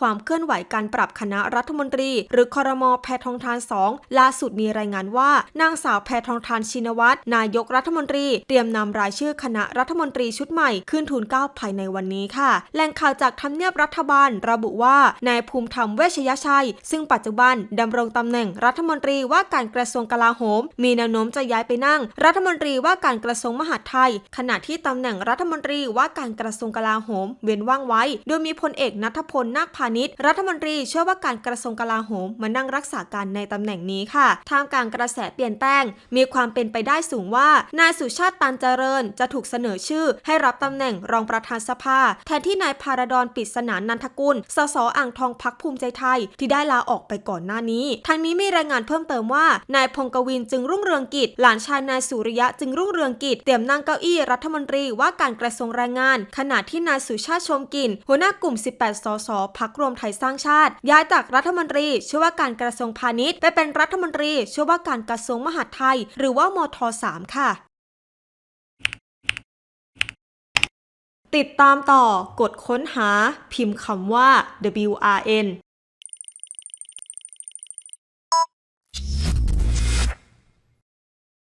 ความเคลื่อนไหวการปรับคณะรัฐมนตรี หรือคอรมอแพทองทานสองล่าสุดมีรายงานว่า นางสาวแพทองทานชินวัตรนายกรัฐมนตรี เตรียมนำรายชื่อคณะรัฐมนตรีชุดใหม่ขึ้นทุนเกล้าภายในวันนี้ค่ะแหล่งข่าวจากทำเนียบรัฐบาล ระบุว่านายภูมิธรรมเวชยชัย ซึ่งปัจจุบันดำรงตำแหน่งรัฐมนตรีว่าการกระทรวงกลาโหม มีแนวโน้มจะย้ายไปนั่ง รัฐมนตรีว่าการกระทรวงมหาดไทย ขณะที่ตำแหน่งรัฐมนตรีว่าการกระทรวงกลาโหม เว้นว่างไว้ โดยมีพลเอกนัทพลนาคพาณิชย์ รัฐมนตรีช่วยว่าการกระทรวงกลาโหมมานั่งรักษาการในตำแหน่งนี้ค่ะท่ามกลางกระแสเปลี่ยนแปลง มีความเป็นไปได้สูงว่า นายสุชาติตันเจริญ จะถูกเสนอชื่อ ให้รับตำแหน่งรองประธานสภา แทนที่นายพารดอนปิดสนานนันทกุล สสอ่างทองพักภูมิใจไทย ที่ได้ลาออกไปก่อนหน้านี้ ทั้งนี้มีรายงานเพิ่มเติมว่า นายพงกวินจึงรุ่งเรืองกิจ หลานชายนายสุริยะจึงรุ่งเรืองกิจ เตรียมนั่งเก้าอี้รัฐมนตรีว่าการกระทรวงแรงงาน ขณะที่นายสุชาติชมกิน หัวหน้ากลุ่ม 18 สสพักรวมไทยสร้างชาติ ย้ายจากรัฐมนตรีช่วยว่าการกระทรวงพาณิชย์ไปเป็นรัฐมนตรีช่วยว่าการกระทรวงมหาดไทย หรือว่ามท 3 ค่ะติดตามต่อกดค้นหาพิมพ์คำว่า WRN